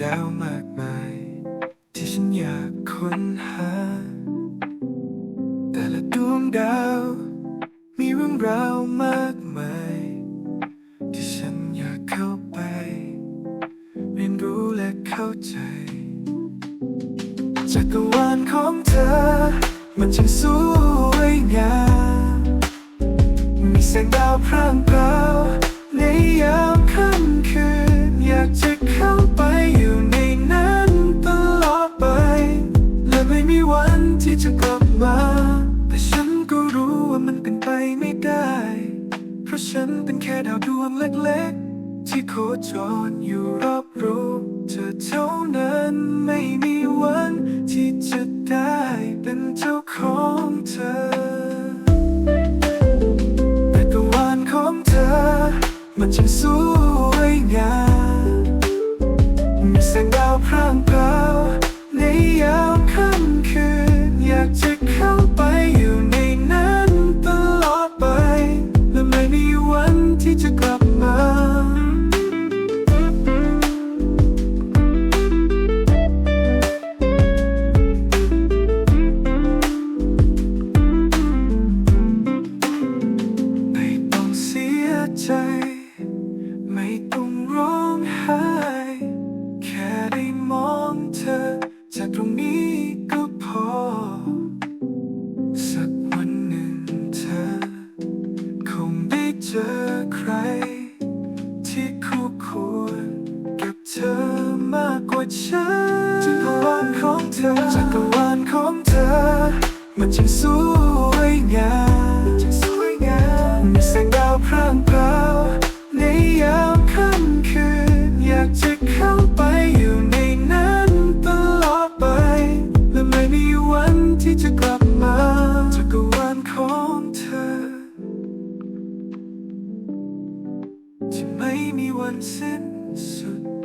ดาวมากมาย ที่ฉันอยากค้นหา แต่ละดวงดาว มีเรื่องราวมากมาย ที่ฉันอยากเข้าไป เรียนรู้และเข้าใจจักรวาลของเธอ มันช่างสวยงามมีแสงดาวพร่างพร ที่จะกลับมา แต่ฉันก็รู้ว่ามันเป็นไปไม่ได้ เพราะฉันเป็นแค่ดาวดวงเล็กๆ ที่โคจรอยู่รอบรู้เธอเท่านั้นไม่มีวันที่จะได้เป็นเจ้าของเธอ แต่กวานของเธอ มันช่างสวย จอใคร ที่คู่ควรกับเธอมากกว่าฉันจักรวาลของเธอจักรวาลของเธอ มันช่างสวย วันสิ้นสุด